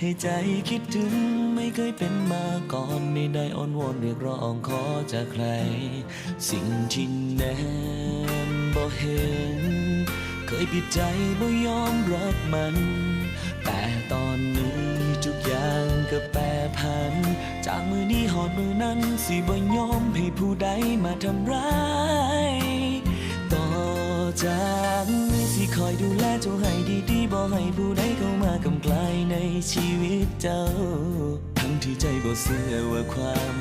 ให้ใจคิดถึงไม่เคยเป็นมาก่อนไม่ได้อ้อนวอนเรียกร้องขอจากใคร สิ่งที่แนมบ่เห็น เคยปิดใจบ่ยอมรับมัน แต่ตอนนี้ทุกอย่างก็แปรผัน จากมือนี้หอดมือนั้นสิบ่ยอมให้ผู้ใดมาทำร้าย ต่อจากนี้ สิคอยดูแลเจ้าให้ดีๆบ่ให้ผู้ใดเข้ามากำไกลในชีวิตเจ้า ทั้งที่ใจบ่เสื่อว่าความ